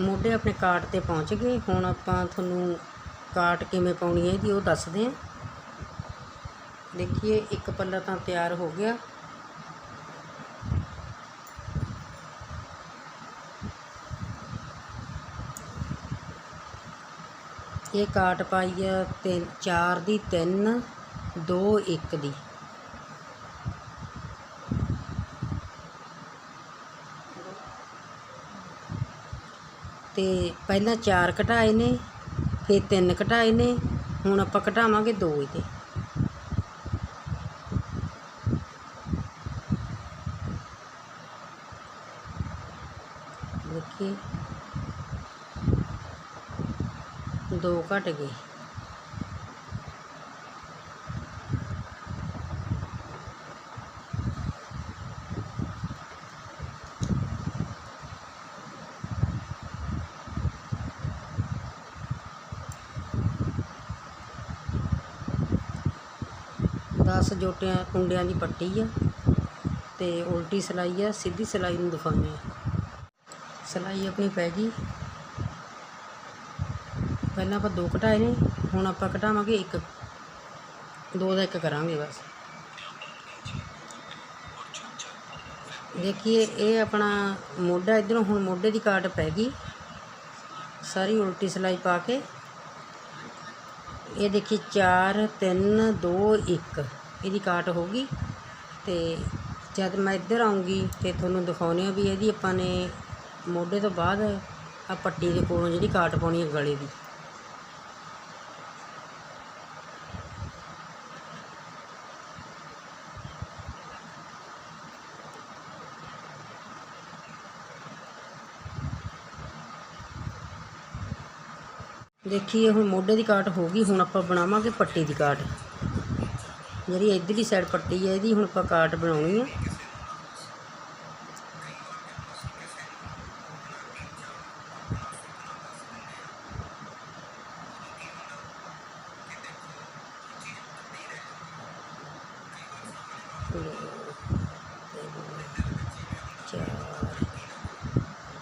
ਮੋਢੇ ਆਪਣੇ ਕਾਟ ਤੇ ਪਹੁੰਚ ਗਏ। ਹੁਣ ਆਪਾਂ ਤੁਹਾਨੂੰ ਕਾਟ ਕਿਵੇਂ ਪਾਉਣੀ ਹੈ ਇਹਦੀ ਉਹ ਦੱਸਦੇ ਹਾਂ। ਦੇਖੀਏ, ਇੱਕ ਪੱਲਾ ਤਾਂ ਤਿਆਰ ਹੋ ਗਿਆ। ਇਹ ਕਾਟ ਪਾਈ ਆ ਤਿੰਨ, ਚਾਰ ਦੀ ਤਿੰਨ, ਦੋ, ਇੱਕ ਦੀ। ਤੇ ਪਹਿਲਾਂ ਚਾਰ ਘਟਾਏ ਨੇ, ਫਿਰ ਤਿੰਨ ਘਟਾਏ ਨੇ, ਹੁਣ ਆਪਾਂ ਘਟਾਵਾਂਗੇ ਦੋ ਇਹਦੇ। ਦੇਖੀਏ। ਦੋ ਘਟ ਗਏ। ਦਸ ਜੋਟਿਆਂ ਕੁੰਡਿਆਂ ਦੀ ਪੱਟੀ ਆ ਤੇ ਉਲਟੀ ਸਿਲਾਈ ਆ, ਸਿੱਧੀ ਸਿਲਾਈ ਨੂੰ ਦਿਖਾਉਂਦੇ ਆ। ਸਿਲਾਈ ਆਪਣੀ ਪੈ ਗਈ। ਪਹਿਲਾਂ ਆਪਾਂ ਦੋ ਘਟਾਏ ਨੇ, ਹੁਣ ਆਪਾਂ ਘਟਾਵਾਂਗੇ ਇੱਕ। ਦੋ ਦਾ ਇੱਕ ਕਰਾਂਗੇ ਬਸ। ਦੇਖੀਏ, ਇਹ ਆਪਣਾ ਮੋਢਾ ਇਧਰੋਂ, ਹੁਣ ਮੋਢੇ ਦੀ ਕਾਟ ਪੈ ਗਈ। ਸਾਰੀ ਉਲਟੀ ਸਿਲਾਈ ਪਾ ਕੇ ਇਹ ਦੇਖੀ 4 3 2 1 ਇਹਦੀ ਕਾਟ ਹੋ ਗਈ ਤੇ ਜਦ ਮੈਂ ਇੱਧਰ ਆਉਂਗੀ ਤੇ ਤੁਹਾਨੂੰ ਦਿਖਾਉਣੀ ਆ ਵੀ ਇਹਦੀ ਆਪਾਂ ਨੇ ਮੋਢੇ ਤੋਂ ਬਾਅਦ ਆ ਪੱਟੀ ਦੇ ਕੋਲੋਂ ਜਿਹੜੀ ਕਾਟ ਪਾਉਣੀ ਹੈ ਗਲੇ ਦੀ। ਦੇਖੀਏ ਹੁਣ ਮੋਢੇ ਦੀ ਕਾਟ ਹੋ ਗਈ, ਹੁਣ ਆਪਾਂ ਬਣਾਵਾਂਗੇ ਪੱਟੀ ਦੀ ਕਾਟ। ਜਿਹੜੀ ਇਧਰਲੀ ਸਾਈਡ ਪੱਟੀ ਹੈ, ਇਹਦੀ ਹੁਣ ਆਪਾਂ ਕਾਟ ਬਣਾਉਣੀ ਹੈ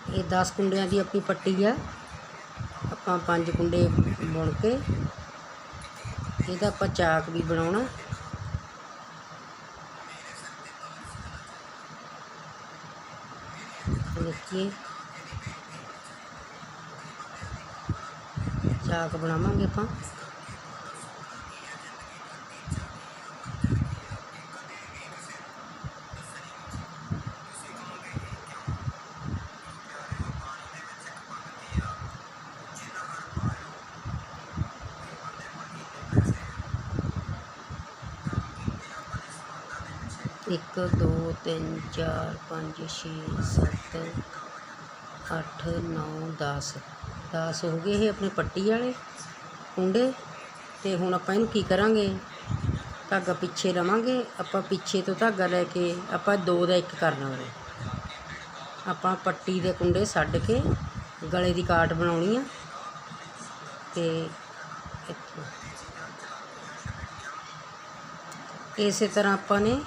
ਇਹ 10 ਕੁੰਡਿਆਂ ਦੀ ਆਪਣੀ ਪੱਟੀ ਆ। ਆਪਾਂ ਪੰਜ ਕੁੰਡੇ ਬੁਣ ਕੇ ਇਹਦਾ ਆਪਾਂ ਚਾਕ ਵੀ ਬਣਾਉਣਾ। ਦੇਖੀਏ। ਚਾਕ ਬਣਾਵਾਂਗੇ ਆਪਾਂ ਇੱਕ ਦੋ ਤਿੰਨ ਚਾਰ, ਪੰਜ, ਛੇ, ਸੱਤ, ਅੱਠ, ਨੌ, ਦਸ। ਦਸ ਹੋ ਗਏ ਇਹ ਆਪਣੇ ਪੱਟੀ ਵਾਲੇ ਕੁੰਡੇ। ਤੇ ਹੁਣ ਆਪਾਂ ਇਹਨੂੰ ਕੀ ਕਰਾਂਗੇ? ਧਾਗਾ ਪਿੱਛੇ ਲਵਾਂਗੇ। ਆਪਾਂ ਪਿੱਛੇ ਤੋਂ ਧਾਗਾ ਲੈ ਕੇ ਆਪਾਂ ਦੋ ਦਾ ਇੱਕ ਕਰਨਾ ਉਹਨੇ ਆਪਾਂ ਪੱਟੀ ਦੇ ਕੁੰਡੇ ਛੱਡ ਕੇ ਗਲੇ ਦੀ ਕਾਟ ਬਣਾਉਣੀ ਆ। ਤੇ ਇੱਥੋਂ। ਇਸੇ ਤਰ੍ਹਾਂ ਆਪਾਂ ਨੇ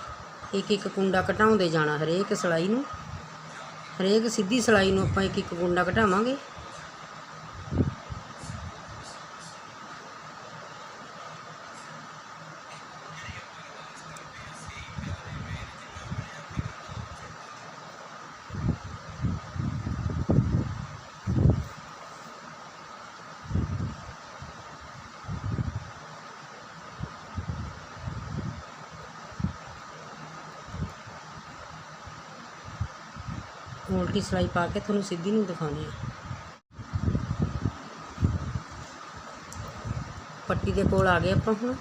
ਇੱਕ ਇੱਕ ਕੁੰਡਾ ਘਟਾਉਂਦੇ ਜਾਣਾ ਹਰੇਕ ਸਲਾਈ ਨੂੰ। ਹਰੇਕ ਸਿੱਧੀ ਸਲਾਈ ਨੂੰ ਆਪਾਂ ਇੱਕ ਇੱਕ ਕੁੰਡਾ ਘਟਾਵਾਂਗੇ ਉਲਟੀ ਸਿਲਾਈ ਪਾ ਕੇ ਤੁਹਾਨੂੰ ਸਿੱਧੀ ਨੂੰ ਦਿਖਾਉਣੀ ਆ ਪੱਟੀ ਦੇ ਕੋਲ ਆ ਗਏ ਆਪਾਂ ਹੁਣ।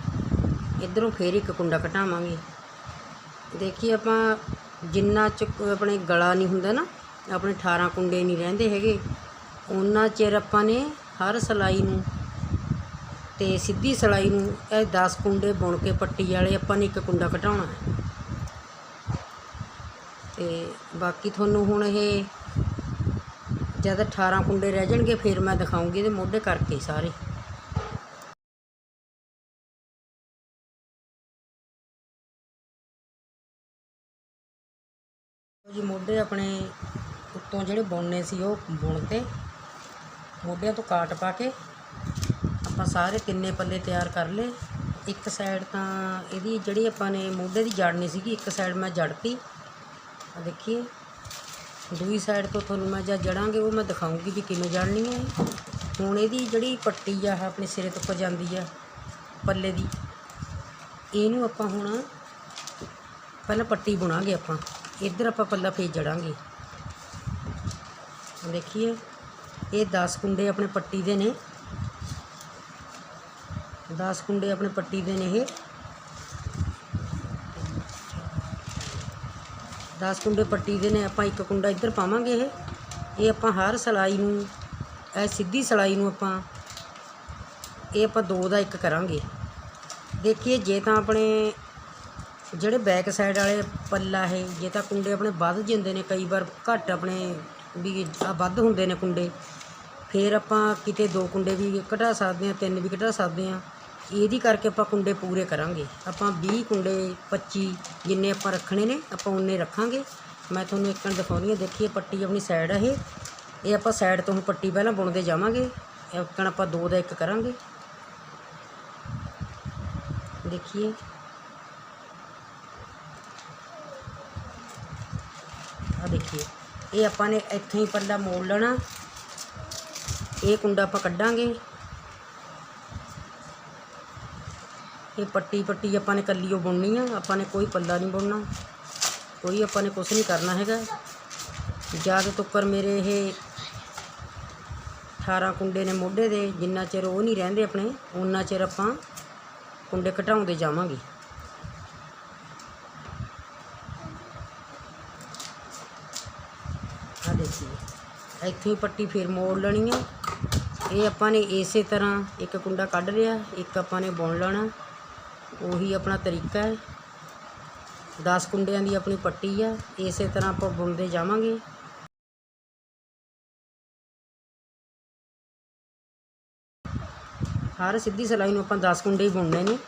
ਇਧਰੋਂ ਫੇਰ ਇੱਕ ਕੁੰਡਾ ਘਟਾਵਾਂਗੇ ਦੇਖੀ ਆਪਾਂ ਜਿੰਨਾ ਚ ਆਪਣੇ ਗਲਾ ਨਹੀਂ ਹੁੰਦਾ ਨਾ, ਆਪਣੇ 18 ਕੁੰਡੇ ਨਹੀਂ ਰਹਿੰਦੇ ਹੈਗੇ ਉਹਨਾਂ ਚਿਰ ਆਪਾਂ ਨੇ ਹਰ ਸਿਲਾਈ ਨੂੰ ਤੇ ਸਿੱਧੀ ਸਿਲਾਈ ਨੂੰ ਇਹ 10 ਕੁੰਡੇ ਬੁਣ ਕੇ ਪੱਟੀ ਵਾਲੇ ਆਪਾਂ ਨੇ ਇੱਕ ਕੁੰਡਾ ਘਟਾਉਣਾ ਹੈ। ਤੇ ਬਾਕੀ ਤੁਹਾਨੂੰ ਹੁਣ ਇਹ ਜਦ 18 ਕੁੰਡੇ ਰਹਿ ਜਾਣਗੇ, ਫਿਰ ਮੈਂ ਦਿਖਾਉਂਗੀ ਇਹਦੇ ਮੋਢੇ ਕਰਕੇ ਸਾਰੇ। ਜੀ, ਮੋਢੇ ਆਪਣੇ ਉੱਤੋਂ ਜਿਹੜੇ ਬੁਣਨੇ ਸੀ ਉਹ ਬੁਣ ਤੇ ਮੋਢਿਆਂ ਤੋਂ ਕਾਟ ਪਾ ਕੇ ਆਪਾਂ ਸਾਰੇ ਤਿੰਨੇ ਪੱਲੇ ਤਿਆਰ ਕਰ ਲਏ। ਇੱਕ ਸਾਈਡ ਤਾਂ ਇਹਦੀ ਜਿਹੜੀ ਆਪਾਂ ਨੇ ਮੋਢੇ ਦੀ ਜੜਨੀ ਸੀਗੀ, ਇੱਕ ਸਾਈਡ ਮੈਂ ਜੜਤੀ। ਆ ਦੇਖੀਏ ਦੂਈ ਸਾਈਡ ਤੋਂ ਤੁਹਾਨੂੰ ਮੈਂ ਜਦ ਜੜਾਂਗੇ, ਉਹ ਮੈਂ ਦਿਖਾਉਂਗੀ ਵੀ ਕਿਵੇਂ ਜੜਨੀ ਹੈ। ਹੁਣ ਇਹਦੀ ਜਿਹੜੀ ਪੱਟੀ ਆ ਆਪਣੇ ਸਿਰੇ ਤੋਂ ਉੱਪਰ ਜਾਂਦੀ ਆ, ਪੱਲੇ ਦੀ। ਇਹਨੂੰ ਆਪਾਂ ਹੁਣ ਪਹਿਲਾਂ ਪੱਟੀ ਬੁਣਾਂਗੇ ਆਪਾਂ। ਇੱਧਰ ਆਪਾਂ ਪੱਲਾ ਫੇਰ ਜੜਾਂਗੇ। ਦੇਖੀਏ, ਇਹ 10 ਕੁੰਡੇ ਆਪਣੇ ਪੱਟੀ ਦੇ ਨੇ। 10 ਕੁੰਡੇ ਆਪਣੇ ਪੱਟੀ ਦੇ ਨੇ ਇਹ। 10 ਕੁੰਡੇ ਪੱਟੀ ਦੇ ਨੇ, ਆਪਾਂ ਇੱਕ ਕੁੰਡਾ ਇੱਧਰ ਪਾਵਾਂਗੇ ਇਹ। ਇਹ ਆਪਾਂ ਹਰ ਸਲਾਈ ਨੂੰ, ਇਹ ਸਿੱਧੀ ਸਲਾਈ ਨੂੰ ਆਪਾਂ, ਇਹ ਆਪਾਂ ਦੋ ਦਾ ਇੱਕ ਕਰਾਂਗੇ। ਦੇਖੀਏ, ਜੇ ਤਾਂ ਆਪਣੇ ਜਿਹੜੇ ਬੈਕ ਸਾਈਡ ਵਾਲੇ ਪੱਲਾ ਹੈ ਜੇ ਤਾਂ ਕੁੰਡੇ ਆਪਣੇ ਵੱਧ ਜਾਂਦੇ ਨੇ, ਕਈ ਵਾਰ ਘੱਟ ਆਪਣੇ ਵੀ ਵੱਧ ਹੁੰਦੇ ਨੇ ਕੁੰਡੇ, ਫਿਰ ਆਪਾਂ ਕਿਤੇ ਦੋ ਕੁੰਡੇ ਵੀ ਘਟਾ ਸਕਦੇ ਹਾਂ, ਤਿੰਨ ਵੀ ਘਟਾ ਸਕਦੇ ਹਾਂ। ਇਹਦੀ ਕਰਕੇ ਆਪਾਂ ਕੁੰਡੇ ਪੂਰੇ ਕਰਾਂਗੇ। ਆਪਾਂ 20 ਕੁੰਡੇ 25 ਜਿੰਨੇ ਆਪਾਂ ਰੱਖਣੇ ਨੇ, ਆਪਾਂ ਉਨੇ ਰੱਖਾਂਗੇ। ਮੈਂ ਤੁਹਾਨੂੰ ਇੱਕ ਦਿਖਾਉਂਦੀ ਹਾਂ ਦੇਖੀਏ ਪੱਟੀ ਆਪਣੀ ਸਾਈਡ ਹੈ ਇਹ। ਆਪਾਂ ਸਾਈਡ ਤੋਂ ਪੱਟੀ ਪਹਿਲਾਂ ਬੁਣਦੇ ਜਾਵਾਂਗੇ। ਇੱਕ ਆਪਾਂ ਦੋ ਦਾ ਇੱਕ ਕਰਾਂਗੇ। ਦੇਖੀਏ। ਆ ਦੇਖੀਏ। ਇਹ ਆਪਾਂ ਨੇ ਇੱਥੇ ਹੀ ਪੱਲਾ ਮੋੜ ਲੈਣਾ। ਇਹ ਕੁੰਡਾ ਆਪਾਂ ਕੱਢਾਂਗੇ। ਇਹ ਪੱਟੀ ਪੱਟੀ ਆਪਾਂ ਨੇ ਕੱਲੀ ਉਹ ਬੁਣਨੀ ਆ, ਆਪਾਂ ਨੇ ਕੋਈ ਪੱਲਾ ਨਹੀਂ ਬੁਣਨਾ। ਕੋਈ ਆਪਾਂ ਨੇ ਕੁਝ ਨਹੀਂ ਕਰਨਾ ਹੈਗਾ। ਜ਼ਿਆਦਾ ਤੱਕਰ ਮੇਰੇ ਇਹ 18 ਕੁੰਡੇ ਨੇ ਮੋਢੇ ਦੇ, ਜਿੰਨਾ ਚਿਰ ਉਹ ਨਹੀਂ ਰਹਿੰਦੇ ਆਪਣੇ ਉਨਾ ਚਿਰ ਆਪਾਂ ਕੁੰਡੇ ਘਟਾਉਂਦੇ ਜਾਵਾਂਗੇ। ਆ ਦੇਖੀਏ, ਇੱਥੇ ਹੀ ਪੱਟੀ ਫੇਰ ਮੋੜ ਲੈਣੀ ਹੈ ਇਹ ਆਪਾਂ ਨੇ ਇਸੇ ਤਰ੍ਹਾਂ ਇੱਕ ਕੁੰਡਾ ਕੱਢ ਲਿਆ, ਇੱਕ ਆਪਾਂ ਨੇ ਬੁਣ ਲੈਣਾ। ਉਹੀ ਆਪਣਾ ਤਰੀਕਾ ਹੈ। 10 ਕੁੰਡਿਆਂ ਦੀ ਆਪਣੀ ਪੱਟੀ ਆ। ਇਸੇ ਤਰ੍ਹਾਂ ਆਪਾਂ ਬੁਣਦੇ ਜਾਵਾਂਗੇ। ਹਰ ਸਿੱਧੀ ਸਲਾਈ ਨੂੰ ਆਪਾਂ 10 ਕੁੰਡੇ ਹੀ ਬੁਣਨੇ ਨੇ।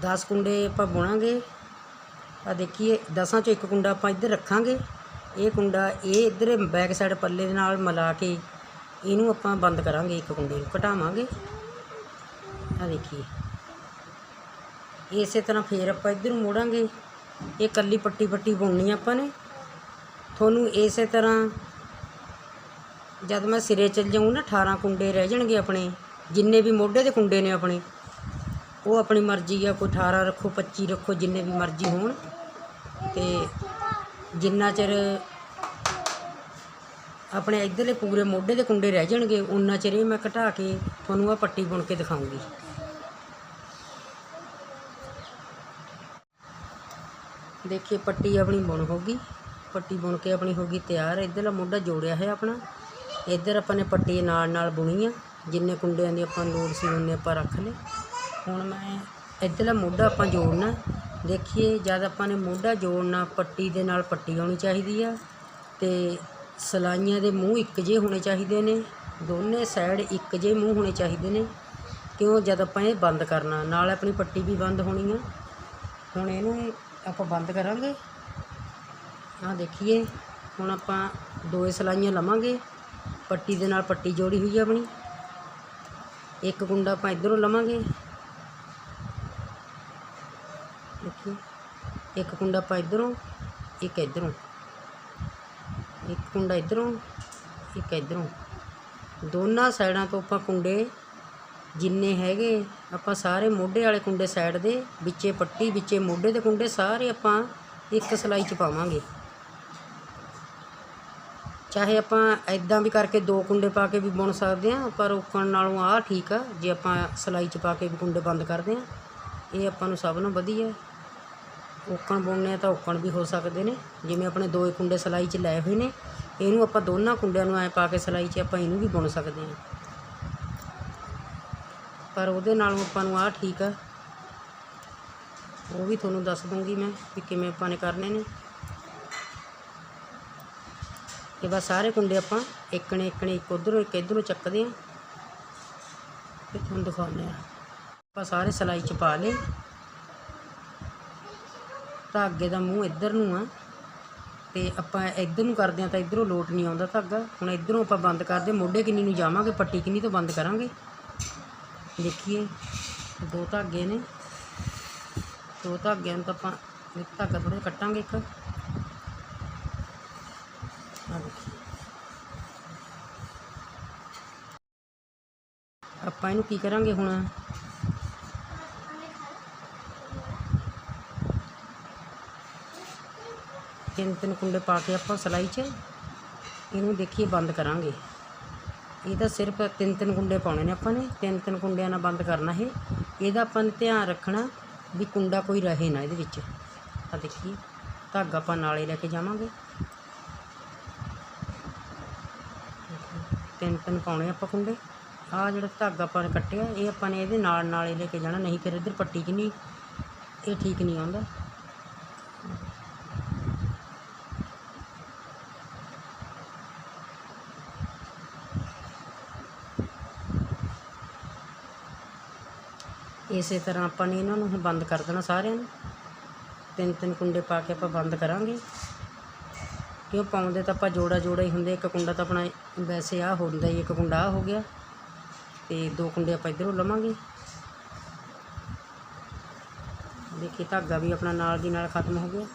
10 ਕੁੰਡੇ ਆਪਾਂ ਬੁਣਾਂਗੇ। ਆ ਦੇਖੀਏ, ਦਸਾਂ ਚੋਂ ਇੱਕ ਕੁੰਡਾ ਆਪਾਂ ਇੱਧਰ ਰੱਖਾਂਗੇ। ਇਹ ਕੁੰਡਾ ਇਹ ਇੱਧਰ ਬੈਕ ਸਾਈਡ ਪੱਲੇ ਦੇ ਨਾਲ ਮਿਲਾ ਕੇ ਇਹਨੂੰ ਆਪਾਂ ਬੰਦ ਕਰਾਂਗੇ, ਇੱਕ ਕੁੰਡੇ ਨੂੰ ਘਟਾਵਾਂਗੇ। ਆ ਦੇਖੀਏ ਇਸੇ ਤਰ੍ਹਾਂ ਫੇਰ ਆਪਾਂ ਇੱਧਰ ਨੂੰ ਮੋੜਾਂਗੇ। ਇਹ ਕੱਲੀ ਪੱਟੀ ਪੱਟੀ ਬੁਣਨੀ ਆਪਾਂ ਨੇ। ਤੁਹਾਨੂੰ ਇਸੇ ਤਰ੍ਹਾਂ ਜਦ ਮੈਂ ਸਿਰੇ ਚੱਲ ਜਾਊਂ ਨਾ 18 ਕੁੰਡੇ ਰਹਿ ਜਾਣਗੇ ਆਪਣੇ। ਜਿੰਨੇ ਵੀ ਮੋਢੇ ਦੇ ਕੁੰਡੇ ਨੇ ਆਪਣੇ। ਉਹ ਆਪਣੀ ਮਰਜ਼ੀ ਆ, ਕੋਈ 18 ਰੱਖੋ 25 ਰੱਖੋ, ਜਿੰਨੇ ਵੀ ਮਰਜ਼ੀ ਹੋਣ। ਤੇ ਜਿੰਨਾ ਚਿਰ ਆਪਣੇ ਇੱਧਰਲੇ ਪੂਰੇ ਮੋਢੇ ਦੇ ਕੁੰਡੇ ਰਹਿ ਜਾਣਗੇ ਉਨਾ ਚਿਰ ਇਹ ਮੈਂ ਘਟਾ ਕੇ ਤੁਹਾਨੂੰ ਆ ਪੱਟੀ ਬੁਣ ਕੇ ਦਿਖਾਉਂਗੀ। ਦੇਖੀਏ, ਪੱਟੀ ਆਪਣੀ ਬੁਣ ਹੋ ਗਈ। ਪੱਟੀ ਬੁਣ ਕੇ ਆਪਣੀ ਹੋ ਗਈ ਤਿਆਰ। ਇੱਧਰਲਾ ਮੋਢਾ ਜੋੜਿਆ ਹੈ ਆਪਣਾ। ਇੱਧਰ ਆਪਾਂ ਨੇ ਪੱਟੀ ਨਾਲ ਨਾਲ ਬੁਣੀ ਆ ਜਿੰਨੇ ਕੁੰਡਿਆਂ ਦੀ ਆਪਾਂ ਲੋੜ ਸੀ, ਉਹਨੇ ਆਪਾਂ ਰੱਖ ਲਏ। ਹੁਣ ਮੈਂ ਇੱਧਰਲਾ ਮੋਢਾ ਆਪਾਂ ਜੋੜਨਾ। ਦੇਖੀਏ, ਜਦ ਆਪਾਂ ਨੇ ਮੋਢਾ ਜੋੜਨਾ, ਪੱਟੀ ਦੇ ਨਾਲ ਪੱਟੀ ਆਉਣੀ ਚਾਹੀਦੀ ਆ ਤੇ ਸਲਾਈਆਂ ਦੇ ਮੂੰਹ ਇੱਕ ਜਿਹੇ ਹੋਣੇ ਚਾਹੀਦੇ ਨੇ। ਦੋਨੇ ਸਾਈਡ ਇੱਕ ਜਿਹੇ ਮੂੰਹ ਹੋਣੇ ਚਾਹੀਦੇ ਨੇ। ਕਿਉਂ? ਜਦ ਆਪਾਂ ਇਹ ਬੰਦ ਕਰਨਾ। ਨਾਲ ਆਪਣੀ ਪੱਟੀ ਵੀ ਬੰਦ ਹੋਣੀ ਆ। ਹੁਣ ਇਹਨੂੰ ਆਪਾਂ ਬੰਦ ਕਰਾਂਗੇ। ਆਹ ਦੇਖੀਏ, ਹੁਣ ਆਪਾਂ ਦੋਏ ਸਲਾਈਆਂ ਲਵਾਂਗੇ। ਪੱਟੀ ਦੇ ਨਾਲ ਪੱਟੀ ਜੋੜੀ ਹੋਈ ਆਪਣੀ। ਇੱਕ ਕੁੰਡਾ ਆਪਾਂ ਇਧਰੋਂ ਲਵਾਂਗੇ। ਦੇਖੀਏ, ਇੱਕ ਕੁੰਡਾ ਆਪਾਂ ਇਧਰੋਂ, ਇੱਕ ਇਧਰੋਂ। ਇੱਕ ਕੁੰਡਾ ਇਧਰੋਂ, ਇੱਕ ਇਧਰੋਂ। ਦੋਨਾਂ ਸਾਈਡਾਂ ਤੋਂ ਆਪਾਂ ਕੁੰਡੇ ਜਿੰਨੇ ਹੈਗੇ, ਆਪਾਂ ਸਾਰੇ ਮੋਢੇ ਵਾਲੇ ਕੁੰਡੇ ਸਾਈਡ ਦੇ, ਵਿੱਚੇ ਪੱਟੀ, ਵਿੱਚੇ ਮੋਢੇ ਦੇ ਕੁੰਡੇ, ਸਾਰੇ ਆਪਾਂ ਇੱਕ ਸਲਾਈ ਚ ਪਾਵਾਂਗੇ। ਚਾਹੇ ਆਪਾਂ ਐਦਾਂ ਵੀ ਕਰਕੇ ਦੋ ਕੁੰਡੇ ਪਾ ਕੇ ਵੀ ਬੁਣ ਸਕਦੇ ਆ ਪਰ ਔਕਣ ਨਾਲੋਂ ਆਹ ਠੀਕ ਆ, ਜੇ ਆਪਾਂ ਸਲਾਈ ਚ ਪਾ ਕੇ ਵੀ ਕੁੰਡੇ ਬੰਦ ਕਰਦੇ ਆ ਇਹ ਆਪਾਂ ਨੂੰ ਸਭ ਨੂੰ ਵਧੀਆ। ਔਕਣ ਬੁਣਨੇ ਆ ਤਾਂ ਔਕਣ ਵੀ ਹੋ ਸਕਦੇ ਨੇ। ਜਿਵੇਂ ਆਪਣੇ ਦੋ ਕੁੰਡੇ ਸਲਾਈ 'ਚ ਲਏ ਹੋਏ ਨੇ, ਇਹਨੂੰ ਆਪਾਂ ਦੋਨਾਂ ਕੁੰਡਿਆਂ ਨੂੰ ਐ ਪਾ ਕੇ ਸਲਾਈ 'ਚ ਆਪਾਂ ਇਹਨੂੰ ਵੀ ਬੁਣ ਸਕਦੇ ਹਾਂ। ਪਰ ਉਹਦੇ ਨਾਲੋਂ ਆਪਾਂ ਨੂੰ ਆਹ ਠੀਕ ਆ। ਉਹ ਵੀ ਤੁਹਾਨੂੰ ਦੱਸ ਦੂੰਗੀ ਮੈਂ ਕਿ ਕਿਵੇਂ ਆਪਾਂ ਨੇ ਕਰਨੇ ਨੇ। ਇਹ ਬਸ ਸਾਰੇ ਕੁੰਡੇ ਆਪਾਂ ਇੱਕ ਨੇ ਇੱਕ ਉਧਰੋਂ ਇੱਕ ਇਧਰੋਂ ਚੱਕਦੇ ਆ। ਤੇ ਤੁਹਾਨੂੰ ਦਿਖਾਉਂਦੇ ਆ। ਆਪਾਂ ਸਾਰੇ ਸਲਾਈ 'ਚ ਪਾ ਲਏ। ਧਾਗੇ ਦਾ ਮੂੰਹ ਇੱਧਰ ਨੂੰ ਆ। ਤੇ ਆਪਾਂ ਇੱਧਰ ਨੂੰ ਕਰਦੇ ਆ ਤਾਂ ਇੱਧਰੋਂ ਲੋਟ ਨਹੀਂ ਆਉਂਦਾ ਧਾਗਾ। ਹੁਣ ਇੱਧਰੋਂ ਆਪਾਂ ਬੰਦ ਕਰਦੇ, ਮੋਢੇ ਕਿੰਨੀ ਨੂੰ ਜਾਵਾਂਗੇ, ਪੱਟੀ ਕਿੰਨੀ ਤੋਂ ਬੰਦ ਕਰਾਂਗੇ। ਦੇਖੀਏ, ਦੋ ਧਾਗੇ ਨੇ। ਦੋ ਧਾਗਿਆਂ ਨੂੰ ਤਾਂ ਆਪਾਂ ਇੱਕ ਧਾਗਾ ਥੋੜ੍ਹਾ ਜਿਹਾ ਕੱਟਾਂਗੇ ਇੱਕ। ਦੇਖੀਏ। ਆਪਾਂ ਇਹਨੂੰ ਕੀ ਕਰਾਂਗੇ ਹੁਣ? ਤਿੰਨ ਤਿੰਨ ਕੁੰਡੇ ਪਾ ਕੇ ਆਪਾਂ ਸਲਾਈ 'ਚ ਇਹਨੂੰ ਦੇਖੀਏ ਬੰਦ ਕਰਾਂਗੇ। ਇਹਦਾ ਸਿਰਫ ਤਿੰਨ ਤਿੰਨ ਕੁੰਡੇ ਪਾਉਣੇ ਨੇ ਆਪਾਂ ਨੇ, ਤਿੰਨ ਤਿੰਨ ਕੁੰਡਿਆਂ ਨਾਲ ਬੰਦ ਕਰਨਾ ਇਹ। ਇਹਦਾ ਆਪਾਂ ਨੇ ਧਿਆਨ ਰੱਖਣਾ ਵੀ ਕੁੰਡਾ ਕੋਈ ਰਹੇ ਨਾ ਇਹਦੇ ਵਿੱਚ। ਆ ਦੇਖੀਏ ਧਾਗਾ ਆਪਾਂ ਨਾਲੇ ਲੈ ਕੇ ਜਾਵਾਂਗੇ। ਤਿੰਨ ਤਿੰਨ ਪਾਉਣੇ ਆਪਾਂ ਕੁੰਡੇ। ਆ ਜਿਹੜਾ ਧਾਗਾ ਆਪਾਂ ਨੇ ਕੱਟਿਆ, ਇਹ ਆਪਾਂ ਨੇ ਇਹਦੇ ਨਾਲ ਨਾਲੇ ਲੈ ਕੇ ਜਾਣਾ, ਨਹੀਂ ਫਿਰ ਇੱਧਰ ਪੱਟੀ 'ਚ ਨਹੀਂ, ਇਹ ਠੀਕ ਨਹੀਂ ਆਉਂਦਾ। ਇਸੇ ਤਰ੍ਹਾਂ ਆਪਾਂ ਨੇ ਇਹਨਾਂ ਨੂੰ ਹੁਣ ਬੰਦ ਕਰ ਦੇਣਾ ਸਾਰਿਆਂ ਨੂੰ। ਤਿੰਨ ਤਿੰਨ ਕੁੰਡੇ ਪਾ ਕੇ ਆਪਾਂ ਬੰਦ ਕਰਾਂਗੇ। ਕਿਉਂ ਪਾਉਂਦੇ ਤਾਂ ਆਪਾਂ ਜੋੜਾ ਜੋੜਾ ਹੀ ਹੁੰਦੇ, ਇੱਕ ਕੁੰਡਾ ਤਾਂ ਆਪਣਾ ਵੈਸੇ ਆ ਹੁੰਦਾ ਹੀ, ਇੱਕ ਕੁੰਡਾ ਆ ਹੋ ਗਿਆ। ਤੇ ਦੋ ਕੁੰਡੇ ਆਪਾਂ ਇਧਰੋਂ ਲਵਾਂਗੇ। ਦੇਖੀ ਧਾਗਾ ਵੀ ਆਪਣਾ ਨਾਲ ਦੀ ਨਾਲ ਖਤਮ ਹੋ ਗਿਆ।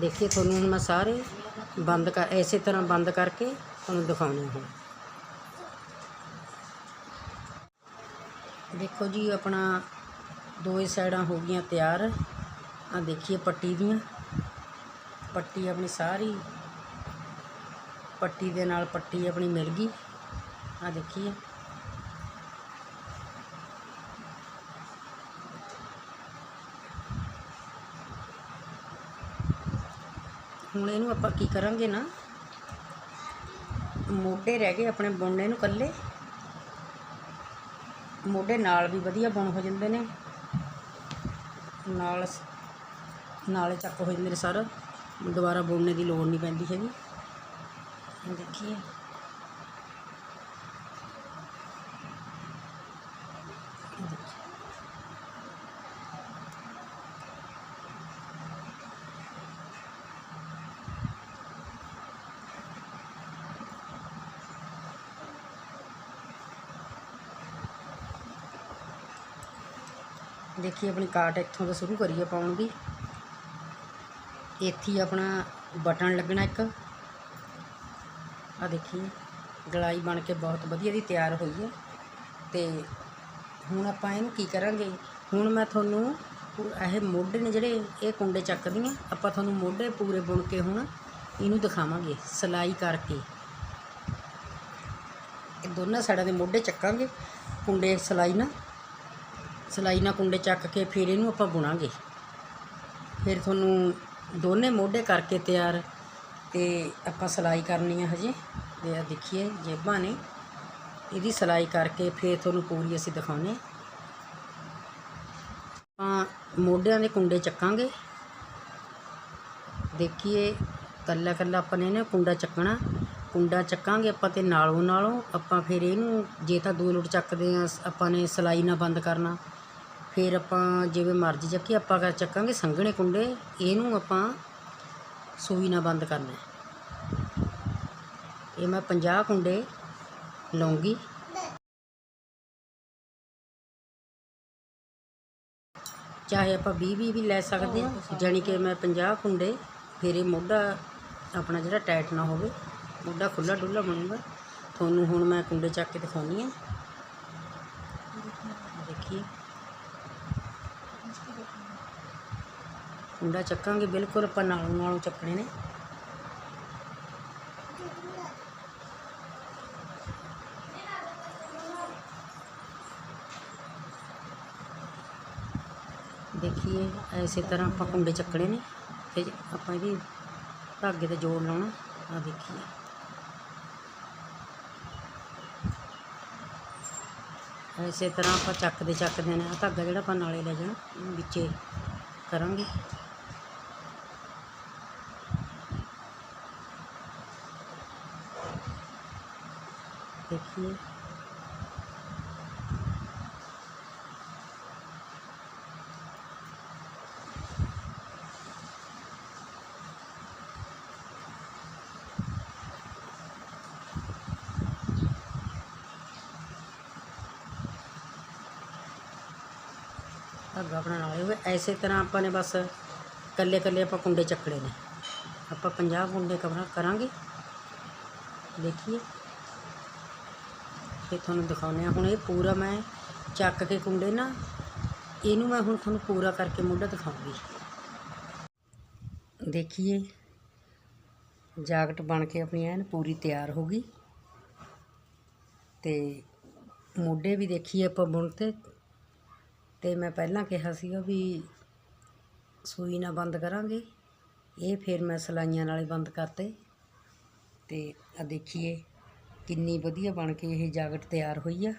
ਦੇਖੀਏ ਤੁਹਾਨੂੰ ਹੁਣ ਮੈਂ ਸਾਰੇ ਬੰਦ ਕਰ, ਇਸੇ ਤਰ੍ਹਾਂ ਬੰਦ ਕਰਕੇ ਤੁਹਾਨੂੰ ਦਿਖਾਉਣੇ ਹੁਣ। ਦੇਖੋ ਜੀ, ਆਪਣਾ ਦੋਏ ਸਾਈਡਾਂ ਹੋ ਗਈਆਂ ਤਿਆਰ। ਆ ਦੇਖੀਏ ਪੱਟੀ ਦੀਆਂ। ਪੱਟੀ ਆਪਣੀ ਸਾਰੀ, ਪੱਟੀ ਦੇ ਨਾਲ ਪੱਟੀ ਆਪਣੀ ਮਿਲ ਗਈ। ਆ ਦੇਖੀਏ। ਹੁਣ ਇਹਨੂੰ ਆਪਾਂ ਕੀ ਕਰਾਂਗੇ ਨਾ, ਮੋਢੇ ਰਹਿ ਗਏ ਆਪਣੇ ਬੁਣਨੇ ਨੂੰ ਕੱਲੇ ਮੋਢੇ ਨਾਲ ਵੀ ਵਧੀਆ ਬੁਣ ਹੋ ਜਾਂਦੇ ਨੇ। ਨਾਲ ਨਾਲੇ ਚੱਕ ਹੋ ਜਾਂਦੇ ਨੇ ਸਰ। ਦੁਬਾਰਾ ਬੁਣਨੇ ਦੀ ਲੋੜ ਨਹੀਂ ਪੈਂਦੀ ਹੈਗੀ। ਦੇਖੀਏ। ਦੇਖੀਏ ਆਪਣੀ ਕਾਟ ਇੱਥੋਂ ਤੋਂ ਸ਼ੁਰੂ ਕਰੀਏ ਪਾਉਣ ਦੀ ਇੱਥੇ ਆਪਣਾ ਬਟਨ ਲੱਗਣਾ ਇੱਕ। ਆ ਦੇਖੀਏ ਗਲਾਈ ਬਣ ਕੇ ਬਹੁਤ ਵਧੀਆ ਦੀ ਤਿਆਰ ਹੋਈ ਹੈ। ਤੇ ਹੁਣ ਆਪਾਂ ਇਹਨੂੰ ਕੀ ਕਰਾਂਗੇ? ਹੁਣ ਮੈਂ ਤੁਹਾਨੂੰ ਪੂ- ਇਹ ਮੋਢੇ ਨੇ ਜਿਹੜੇ, ਇਹ ਕੁੰਡੇ ਚੱਕਦੀਆਂ ਆਪਾਂ ਤੁਹਾਨੂੰ ਮੋਢੇ ਪੂਰੇ ਬੁਣ ਕੇ ਹੁਣ ਇਹਨੂੰ ਦਿਖਾਵਾਂਗੇ, ਸਲਾਈ ਕਰਕੇ। ਇਹ ਦੋਨਾਂ ਸਾਈਡਾਂ ਦੇ ਮੋਢੇ ਚੱਕਾਂਗੇ, ਕੁੰਡੇ ਸਲਾਈ ਨਾਲ। ਸਲਾਈ ਨਾਲ ਕੁੰਡੇ ਚੱਕ ਕੇ ਫਿਰ ਇਹਨੂੰ ਆਪਾਂ ਬੁਣਾਂਗੇ। ਫਿਰ ਤੁਹਾਨੂੰ ਦੋਨੇ ਮੋਢੇ ਕਰਕੇ ਤਿਆਰ ਤੇ ਆਪਾਂ ਸਲਾਈ ਕਰਨੀ ਆ ਹਜੇ। ਤੇ ਆ ਦੇਖੀਏ ਜੇਬਾਂ ਨੇ। ਇਹਦੀ ਸਲਾਈ ਕਰਕੇ ਫਿਰ ਤੁਹਾਨੂੰ ਪੂਰੀ ਅਸੀਂ ਦਿਖਾਉਨੇ ਆਪਾਂ ਮੋਢਿਆਂ ਦੇ ਕੁੰਡੇ ਚੱਕਾਂਗੇ। ਦੇਖੀਏ ਕੱਲਾ ਕੱਲਾ ਆਪਾਂ ਨੇ ਇਹਨੇ ਕੁੰਡਾ ਚੱਕਣਾ। ਕੁੰਡਾ ਚੱਕਾਂਗੇ ਆਪਾਂ ਤੇ ਨਾਲੋਂ ਨਾਲੋਂ ਆਪਾਂ ਫਿਰ ਇਹਨੂੰ ਜੇ ਤਾਂ ਦੋ ਲੁੱਟ ਚੱਕਦੇ ਆ, ਆਪਾਂ ਨੇ ਸਲਾਈ ਨਾਲ ਬੰਦ ਕਰਨਾ। ਫਿਰ ਆਪਾਂ ਜਿਵੇਂ ਮਰਜ਼ੀ ਚੱਕੀ ਆਪਾਂ ਕਰ ਚੱਕਾਂਗੇ ਸੰਘਣੇ ਕੁੰਡੇ, ਇਹਨੂੰ ਆਪਾਂ ਸੂਈ ਨਾਲ ਬੰਦ ਕਰਨਾ ਇਹ ਮੈਂ 50 ਕੁੰਡੇ ਲਵਾਂਗੀ ਚਾਹੇ ਆਪਾਂ 20 20 ਵੀ ਲੈ ਸਕਦੇ ਹਾਂ, ਜਾਣੀ ਕਿ ਮੈਂ 50 ਕੁੰਡੇ, ਫਿਰ ਇਹ ਮੋਢਾ ਆਪਣਾ ਜਿਹੜਾ ਟਾਈਟ ਨਾ ਹੋਵੇ, ਮੋਢਾ ਖੁੱਲਾ ਡੁੱਲਾ ਬਣੂਗਾ। ਤੁਹਾਨੂੰ ਹੁਣ ਮੈਂ ਕੁੰਡੇ ਚੱਕ ਕੇ ਦਿਖਾਉਣੀ ਆ ਦੇਖੀਏ। ਕੁੰਡਾ ਚੱਕਾਂਗੇ ਬਿਲਕੁਲ, ਆਪਾਂ ਨਾਲੋਂ ਨਾਲੋਂ ਚੱਕਣੇ ਨੇ। ਦੇਖੀਏ, ਐਸੇ ਤਰ੍ਹਾਂ ਆਪਾਂ ਕੁੰਡੇ ਚੱਕਣੇ ਨੇ, ਤੇ ਆਪਾਂ ਇਹਦੀ ਧਾਗੇ ਤੇ ਜੋੜ ਲਾਉਣਾ ਆ ਦੇਖੀਏ। ਐਸੇ ਤਰ੍ਹਾਂ ਆਪਾਂ ਚੱਕਦੇ ਚੱਕਦੇ ਨੇ ਆ ਧਾਗਾ ਜਿਹੜਾ ਆਪਾਂ ਨਾਲੇ ਲੈ ਜਾਣਾ ਇਹਨੂੰ ਵਿੱਚੇ ਕਰਾਂਗੇ। देखिए ਧਾਗਾ ਆਪਣਾ ਨਾਲੇ ਹੋਵੇ ਐਸੇ ਤਰ੍ਹਾਂ ਆਪਾਂ ਨੇ ਬਸ ਕੱਲੇ ਕੱਲੇ ਆਪਾਂ ਕੁੰਡੇ ਚੱਕੜੇ ਨੇ ਆਪਾਂ 50 ਕੁੰਡੇ ਕਵਰ ਕਰਾਂਗੇ ਦੇਖੀਏ ਤੇ ਤੁਹਾਨੂੰ ਦਿਖਾਉਂਦੇ ਆ ਹੁਣ ਇਹ ਪੂਰਾ ਮੈਂ ਚੱਕ ਕੇ ਕੁੰਡੇ ਨਾ, ਇਹਨੂੰ ਮੈਂ ਹੁਣ ਤੁਹਾਨੂੰ ਪੂਰਾ ਕਰਕੇ ਮੁੱਢ ਦਿਖਾਉਂਗੀ। ਦੇਖੀਏ, ਜਾਕਟ ਬਣ ਕੇ ਆਪਣੀ ਐਨ ਪੂਰੀ ਤਿਆਰ ਹੋ ਗਈ। ਤੇ ਮੋਢੇ ਵੀ ਦੇਖੀਏ ਆਪਾਂ ਬੁਣਤੇ ਤੇ। ਮੈਂ ਪਹਿਲਾਂ ਕਿਹਾ ਸੀਗਾ ਵੀ ਸੂਈ ਨਾਲ ਬੰਦ ਕਰਾਂਗੇ। ਇਹ ਫਿਰ ਮੈਂ ਸਲਾਈਆਂ ਨਾਲੇ ਬੰਦ ਕਰਤੇ। ਤੇ ਆ ਦੇਖੀਏ ਕਿੰਨੀ ਵਧੀਆ ਬਣ ਕੇ ਇਹ ਜਾਕਟ ਤਿਆਰ ਹੋਈ ਆ।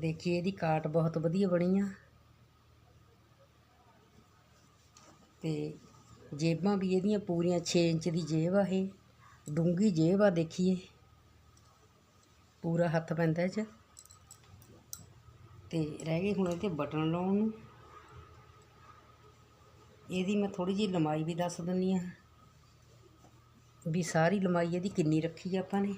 ਦੇਖੀਏ, ਇਹਦੀ ਕਾਟ ਬਹੁਤ ਵਧੀਆ ਬਣੀ ਆ। ਤੇ ਜੇਬਾਂ ਵੀ ਇਹਦੀਆਂ ਪੂਰੀਆਂ 6 ਇੰਚ ਦੀ ਜੇਬ ਆ ਇਹ। ਡੂੰਗੀ ਜੇਬ ਆ, ਦੇਖੀਏ। ਪੂਰਾ ਹੱਥ ਪੈਂਦਾ ਇਹ 'ਚ। ਤੇ ਰਹਿ ਗਏ ਹੁਣ ਇਹਦੇ ਬਟਨ ਲਾਉਣ ਨੂੰ। ਇਹਦੀ ਮੈਂ ਥੋੜੀ ਜਿਹੀ ਲੰਬਾਈ ਵੀ ਦੱਸ ਦਿੰਨੀ ਆ ਵੀ ਸਾਰੀ ਲੰਬਾਈ ਇਹਦੀ ਕਿੰਨੀ ਰੱਖੀ ਆਪਾਂ ਨੇ?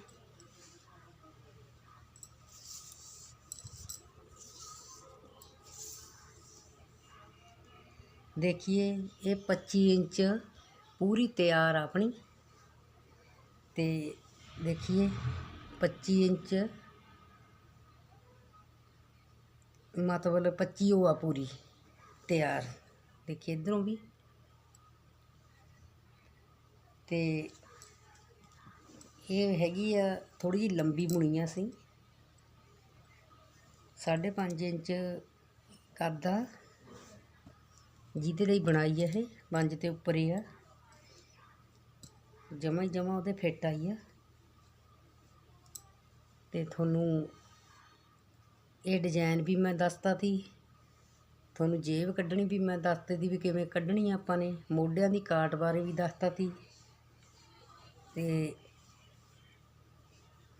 ਦੇਖੀਏ, ਇਹ 25 ਇੰਚ ਪੂਰੀ ਤਿਆਰ ਆਪਣੀ। ਤੇ ਦੇਖੀਏ 25 ਇੰਚ ਮਤਲਬ 25 ਉਹ ਆ ਪੂਰੀ ਤਿਆਰ। ਦੇਖੀਏ ਇਧਰੋਂ ਵੀ। ਤੇ ਇਹ ਹੈਗੀ ਆ ਥੋੜੀ ਜਿਹੀ ਲੰਬੀ ਬੁਣੀ ਆ ਸੀ 5.5 ਇੰਚ ਕਰਦਾ। ਜਿਹਦੇ ਲਈ ਬਣਾਈ ਹੈ ਇਹ ਪੰਜ ਤੇ ਉੱਪਰ ਹੀ ਆ। ਜਮਾ ਹੀ ਜਮਾ ਉਹਦੇ ਫਿੱਟ ਆਈ ਆ। ਤੇ ਤੁਹਾਨੂੰ ਇਹ ਡਿਜ਼ਾਈਨ ਵੀ ਮੈਂ ਦੱਸਤਾ ਸੀ। ਤੁਹਾਨੂੰ ਜੇਬ ਕੱਢਣੀ ਵੀ ਮੈਂ ਦੱਸਤੇ ਦੀ ਵੀ ਕਿਵੇਂ ਕੱਢਣੀ ਆਪਾਂ ਨੇ। ਮੋਢਿਆਂ ਦੀ ਕਾਟ ਬਾਰੇ ਵੀ ਦੱਸਤਾ ਸੀ। ਤੇ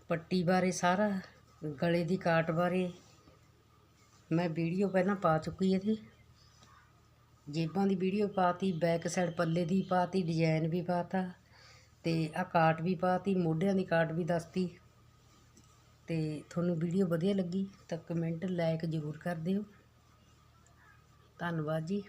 ਪੱਟੀ ਬਾਰੇ ਸਾਰਾ, ਗਲੇ ਦੀ ਕਾਟ ਬਾਰੇ ਮੈਂ ਵੀਡੀਓ ਪਹਿਲਾਂ ਪਾ ਚੁੱਕੀ ਇਹਦੀ ਜੇਬਾਂ ਦੀ ਵੀਡੀਓ ਪਾਤੀ ਬੈਕ ਸਾਈਡ ਪੱਲੇ ਦੀ ਪਾਤੀ ਡਿਜ਼ਾਈਨ ਵੀ ਪਾਤਾ ਤੇ ਆ ਕਾਟ ਵੀ ਪਾਤੀ, ਮੋਢਿਆਂ ਦੀ ਕਾਟ ਵੀ ਦੱਸਤੀ ਤੇ ਤੁਹਾਨੂੰ ਵੀਡੀਓ ਵਧੀਆ ਲੱਗੀ ਤਾਂ ਕਮੈਂਟ ਲਾਇਕ ਜ਼ਰੂਰ ਕਰ ਦਿਓ। ਧੰਨਵਾਦ ਜੀ।